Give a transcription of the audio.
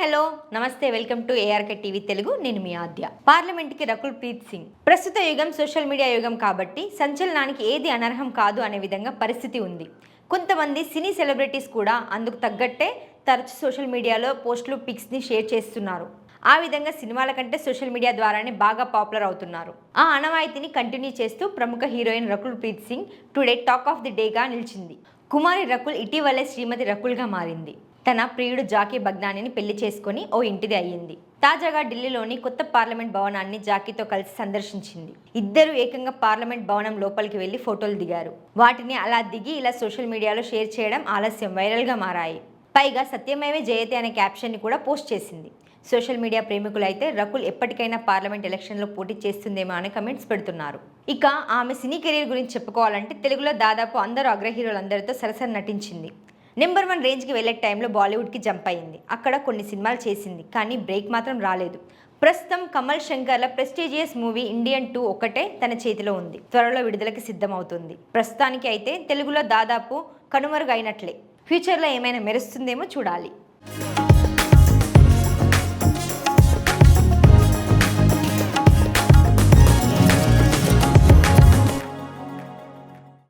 Hello నమస్తే welcome to ARK TV Telugu. నేను మీ ఆద్య. పార్లమెంట్కి రకుల్ ప్రీత్ సింగ్. ప్రస్తుత యుగం సోషల్ మీడియా యుగం కాబట్టి సంచలనానికి ఏది అనర్హం కాదు అనే విధంగా పరిస్థితి ఉంది. కొంతమంది సినీ సెలబ్రిటీస్ కూడా అందుకు తగ్గట్టే తరచు సోషల్ మీడియాలో పోస్టులు పిక్స్ని షేర్ చేస్తున్నారు. ఆ విధంగా సినిమాల కంటే సోషల్ మీడియా ద్వారానే బాగా పాపులర్ అవుతున్నారు. ఆ అనవాయితీని కంటిన్యూ చేస్తూ ప్రముఖ heroine Rakul Preet Singh today talk of the డేగా నిలిచింది. కుమారి రకుల్ ఇటీవలే శ్రీమతి రకుల్గా మారింది. తన ప్రియుడు జాకీ భగ్నానిని పెళ్ళి చేసుకొని ఓ ఇంటిది అయ్యింది. తాజాగా ఢిల్లీలోని కొత్త పార్లమెంట్ భవనాన్ని జాకీతో కలిసి సందర్శించింది. ఇద్దరు ఏకంగా పార్లమెంట్ భవనం లోపలికి వెళ్ళి ఫోటోలు దిగారు. వాటిని అలా దిగి ఇలా సోషల్ మీడియాలో షేర్ చేయడం ఆలస్యం వైరల్గా మారాయి. పైగా సత్యమేవే జయతే అనే క్యాప్షన్ని కూడా పోస్ట్ చేసింది. సోషల్ మీడియా ప్రేమికులైతే రకుల్ ఎప్పటికైనా పార్లమెంట్ ఎలక్షన్లో పోటీ చేస్తుందేమో అని కమెంట్స్ పెడుతున్నారు. ఇక ఆమె సినీ కెరీర్ గురించి చెప్పుకోవాలంటే తెలుగులో దాదాపు అందరూ అగ్రహీరోలందరితో సరసరి నటించింది. నెంబర్ వన్ రేంజ్కి వెళ్ళే టైంలో బాలీవుడ్కి జంప్ అయింది అక్కడ కొన్ని సినిమాలు చేసింది కానీ బ్రేక్ మాత్రం రాలేదు. ప్రస్తుతం కమల్ శంకర్ల ప్రెస్టీజియస్ మూవీ ఇండియన్ టూ ఒకటే తన చేతిలో ఉంది. త్వరలో విడుదలకి సిద్ధమవుతుంది. ప్రస్తుతానికి అయితే తెలుగులో దాదాపు కనుమరుగైనట్లే. ఫ్యూచర్లో ఏమైనా మెరుస్తుందేమో చూడాలి.